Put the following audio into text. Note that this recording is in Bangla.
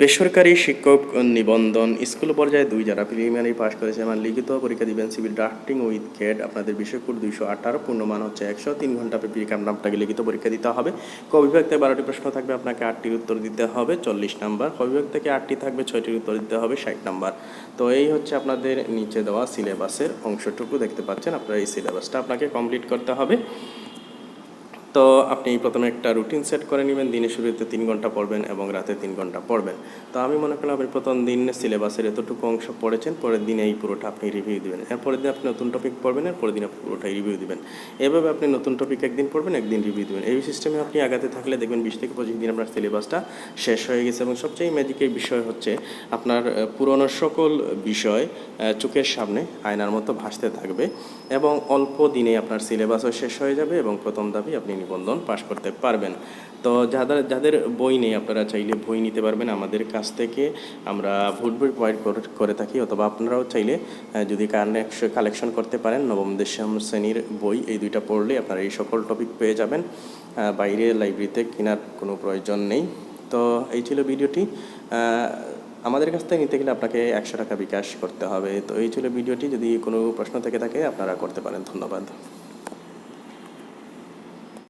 বেসরকারি শিক্ষক নিবন্ধন স্কুল পর্যায়ে দুই যারা প্রিলিমিনারি পাস করেছে আমার লিখিত পরীক্ষা দিবেন সিভিল ড্রাফটিং উইথ গেট আপনাদের বিষয়কুল দুইশো আঠারো, পূর্ণমান হচ্ছে একশো, তিন ঘণ্টা পেপি কামনা আপনাকে লিখিত পরীক্ষা দিতে হবে। ক বিভাগ থেকে বারোটি প্রশ্ন থাকবে, আপনাকে আটটির উত্তর দিতে হবে, চল্লিশ নাম্বার। ক বিভাগ থেকে আটটি থাকবে, ছয়টির উত্তর দিতে হবে, ষাট নাম্বার। তো এই হচ্ছে আপনাদের নিচে দেওয়া সিলেবাসের অংশটুকু দেখতে পাচ্ছেন, আপনার এই সিলেবাসটা আপনাকে কমপ্লিট করতে হবে। তো আপনি প্রথমে একটা রুটিন সেট করে নেবেন, দিনের শুরুতে তিন ঘণ্টা পড়বেন এবং রাতে তিন ঘণ্টা পড়বেন। তো আমি মনে করলাম আপনি প্রথম দিন সিলেবাসের এতটুকু অংশ পড়েছেন, পরের দিনে এই পুরোটা আপনি রিভিউ দিবেন। এরপরের দিন আপনি নতুন টপিক পড়বেন, এরপরের দিন আপনি পুরোটাই রিভিউ দেবেন। এভাবে আপনি নতুন টপিক একদিন পড়বেন, একদিন রিভিউ দিবেন। এই সিস্টেমে আপনি আগাতে থাকলে দেখবেন বিশ থেকে পঁচিশ দিন আপনার সিলেবাসটা শেষ হয়ে গেছে এবং সবচেয়ে ম্যাজিকের বিষয় হচ্ছে আপনার পুরনো সকল বিষয় চোখের সামনে আয়নার মতো ভাসতে থাকবে এবং অল্প দিনে আপনার সিলেবাসও শেষ হয়ে যাবে এবং প্রথম দাবি আপনি নিবন্ধন পাশ করতে পারবেন। তো যাদের যাদের বই নেই, আপনারা চাইলে বই নিতে পারবেন। আমাদের কাছ থেকে আমরা ভোট বই প্রোভাইড করে থাকি, অথবা আপনারাও চাইলে যদি কালেকশন কালেকশন করতে পারেন, নবম দশম শ্রেণির বই, এই দুইটা পড়লে আপনারা এই সকল টপিক পেয়ে যাবেন। বাইরে লাইব্রেরিতে কেনার কোনো প্রয়োজন নেই। তো এই ছিল ভিডিওটি। আমাদের কাছ থেকে নিতে গেলে আপনাকে একশো টাকা বিকাশ করতে হবে। তো এই ছিল ভিডিওটি। যদি কোনো প্রশ্ন থেকে থাকে, আপনারা করতে পারেন। ধন্যবাদ।